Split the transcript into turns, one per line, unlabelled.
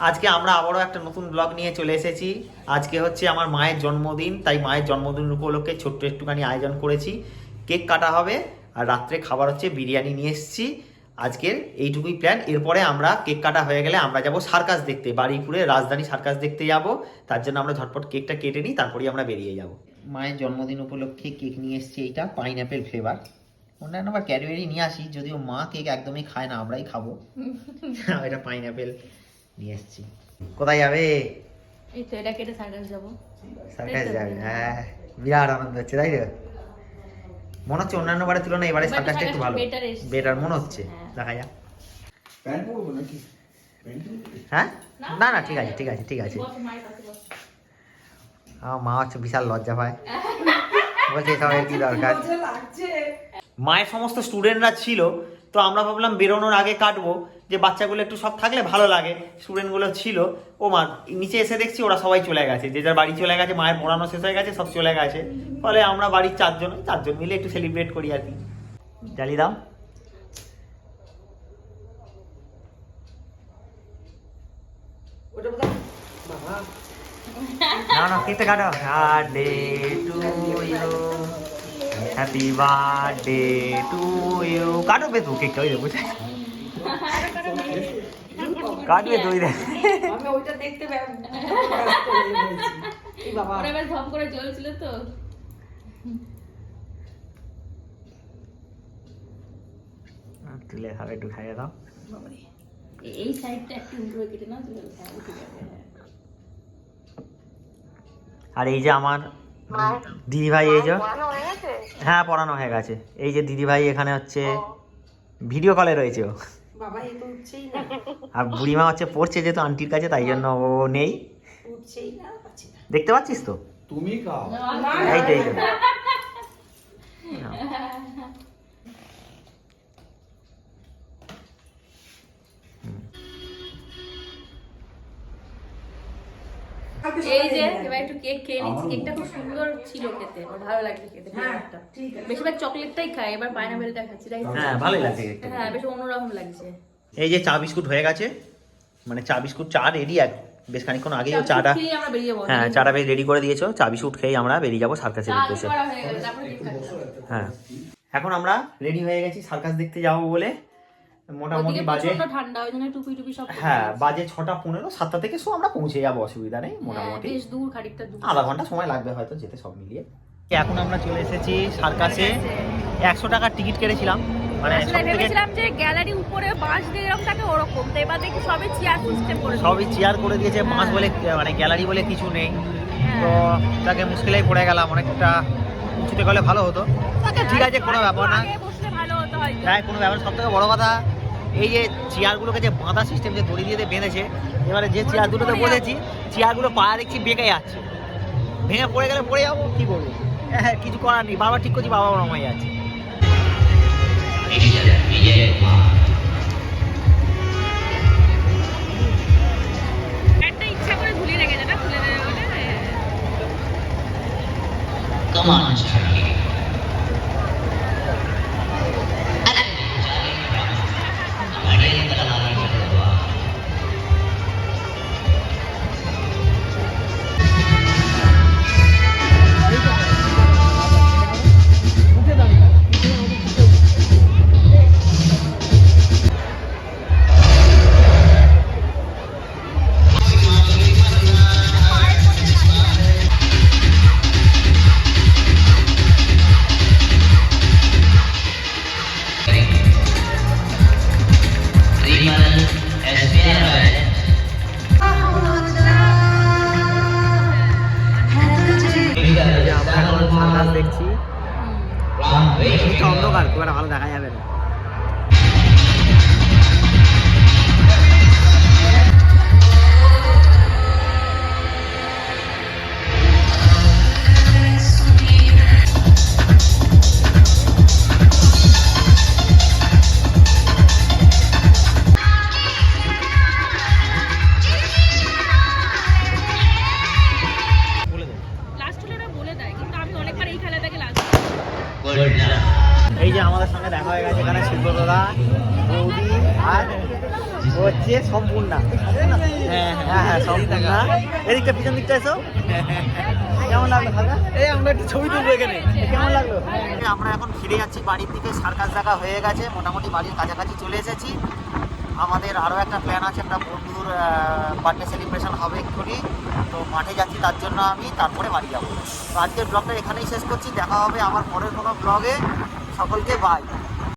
আজকে আমরা আবারও একটা নতুন ব্লগ নিয়ে চলে এসেছি। আজকে হচ্ছে আমার মায়ের জন্মদিন তাই মায়ের জন্মদিন উপলক্ষে ছোট্ট একটুখানি আয়োজন করেছি। কেক কাটা হবে আর রাত্রে খাবার হচ্ছে বিরিয়ানি নিয়ে এসেছি। আজকের এইটুকুই প্ল্যান এরপরে আমরা কেক কাটা হয়ে গেলে আমরা যাব সার্কাস দেখতে। বাড়িপুরে রাজধানী সার্কাস দেখতে যাব। তার জন্য আমরা ঝটপট কেকটা কেটে নিই তারপরেই আমরা বেরিয়ে যাব। মায়ের জন্মদিন উপলক্ষে কেক নিয়ে এসেছি এইটা পাইনঅ্যাপেল ফ্লেভার অন্যান্য আবার ক্যাডবেরি নিয়ে আসি যদিও মা কেক একদমই খায় না আমরাই খাব। এটা পাইনঅ্যাপেল নিয়ে এসেছি। কোথায় যাবে?
এই তো এটা কেটে সার্কাস যাব।
সার্কাস যাবে হ্যাঁ বিরাট আনন্দ হচ্ছে তাই তো? মনে হচ্ছে অন্যান্য বারের তুলনায় এবারে
এবারে
সার্কাসটা একটু ভালো। বেটার মনে হচ্ছে।
হ্যাঁ।
দেখা যাক।
প্যান্ট পরবো নাকি?
হ্যাঁ? না না ঠিক আছে ঠিক আছে ঠিক আছে। আমার মা হচ্ছে বিশাল লজ্জা পায়। বলছে এসবের কি দরকার? মায়ের সমস্ত স্টুডেন্টরা ছিল তো আমরা ভাবলাম বেরোনোর আগে কাটবো যে বাচ্চাগুলো একটু সব থাকলে ভালো লাগে স্টুডেন্টগুলো ছিল ও মা নিচে এসে দেখছি ওরা সবাই চলে গেছে যে যার বাড়ি চলে গেছে মায়ের পড়ানো শেষ হয়ে গেছে সব চলে গেছে ফলে আমরা বাড়ির চারজন চারজন মিলে একটু সেলিব্রেট করি আর কি। জ্বালিয়ে দাও। না না কাটো birthday to you happy birthday to you কাটবে তো কেকটা ওই দেখো কাটবে তো ওই দেখ
আমি ওইটা দেখতে ব্যস্ত হয়ে গেছি। এই বাবা
এবার ধপ করে জ্বলছিল তো
তুলে খাবে একটু খাইয়ে দাও
এই সাইডটা একটু উল্টো কেটে নাও তাহলে হ্যাঁ, উঠে যাবে, হ্যাঁ।
আর এই যে আমার দিদি ভাই এই যে হ্যাঁ পড়ানো হয়ে গেছে। এই যে দিদি ভাই এখানে হচ্ছে ভিডিও কলে রয়েছে ও।
বাবা এ তো উঠছেই না।
আর বুড়িমা হচ্ছে পড়ছে যেহেতু আন্টির কাছে তাই জন্য ও নেই।
উঠছেই না
দেখতে পাচ্ছিস তো?
তুমি খাও।
এই এই
যে এবার একটু কেক খেয়ে নিচ্ছি। কেকটা খুব সুন্দর ছিল খেতে আমার ভালো লাগছে খেতে ফ্লেভারটা বেশিরভাগ চকলেটটাই খাই এবার পাইনাপেলটা খাচ্ছি তাই
হ্যাঁ ভালোই লাগছে কেকটা
হ্যাঁ বেশ অন্যরকম লাগছে।
এই যে চা বিস্কুট হয়ে গেছে মানে চা বিস্কুট চা রেডি এক বেশ খানিক্ষণ আগেই ও চাটা হ্যাঁ চাটা বেশ রেডি করে দিয়েছ চা বিস্কুট খেয়ে আমরা বেরিয়ে যাব সার্কাসের উদ্দেশ্যে।
হয়ে
হ্যাঁ। এখন আমরা রেডি হয়ে গেছি সার্কাস দেখতে যাব বলে। মোটামুটি বাজে।
ঠান্ডা ওই জন্য টুপি টুপি সব
হ্যাঁ বাজে ছটা পনেরো সাতটা থেকে সো আমরা পৌঁছে যাব অসুবিধা নেই
হ্যাঁ,
মোটামুটি।
বেশ দূর খানিকটা দূর।
আধা ঘণ্টা সময় লাগবে হয়তো যেতে সব মিলিয়ে। এখন আমরা চলে এসেছি সার্কাসে। একশো টাকার টিকিট কেটেছিলাম। মানে
আসলে ভেবেছিলাম যে গ্যালারি উপরে বাঁশ দিয়ে এরকম থাকে ওরকম তো এবার দেখি সবই চেয়ার সিস্টেম করে
সবই চেয়ার করে দিয়েছে বাঁশ বলে মানে গ্যালারি বলে কিছু নেই। তো তাকে মুশকিলেই পড়ে গেলাম অনেকটা উঁচুতে গেলে ভালো হতো। তাকে ঠিক আছে কোনো ব্যাপার না। তাই কোনো ব্যাপার সব থেকে বড় কথা এই যে চেয়ারগুলোকে যে বাঁধা সিস্টেম যে দড়ি দিয়ে দিয়ে বেঁধেছে এবারে যে চেয়ারগুলোতে বসেছি চেয়ারগুলো পায়ে দেখছি বেঁকে যাচ্ছে। ভেঙে পড়ে গেলে পড়ে যাব কি করব? হ্যাঁ কিছু করার নেই বাবা ঠিক করছি বাবা রমাই আছে
একটা ইচ্ছা করে
খুব ভালো দেখা যাবে না। দেখা হয়ে গেছে এখানে শিল্পদাদা বৌদি আর হচ্ছে সম্পূর্ণা। হ্যাঁ হ্যাঁ। হ্যাঁ সম্পূর্ণা। এদিকটা পিছন দিকটা এসো। কেমন লাগল দাদা?
এই আমরা একটু ছবি তুলবো এখানে।
কেমন লাগল? আমরা এখন ফিরে যাচ্ছি বাড়ির দিকে সার্কাস দেখা হয়ে গেছে মোটামুটি বাড়ির কাছাকাছি চলে এসেছি। আমাদের আরও একটা প্ল্যান আছে একটা বন্ধুর বার্থডে সেলিব্রেশন হবে এক্ষুনি তো মাঠে যাচ্ছি তার জন্য আমি তারপরে বাড়ি যাব। তো আজকের ব্লগটা এখানেই শেষ করছি দেখা হবে আমার পরের কোনো ব্লগে সকলকে বাই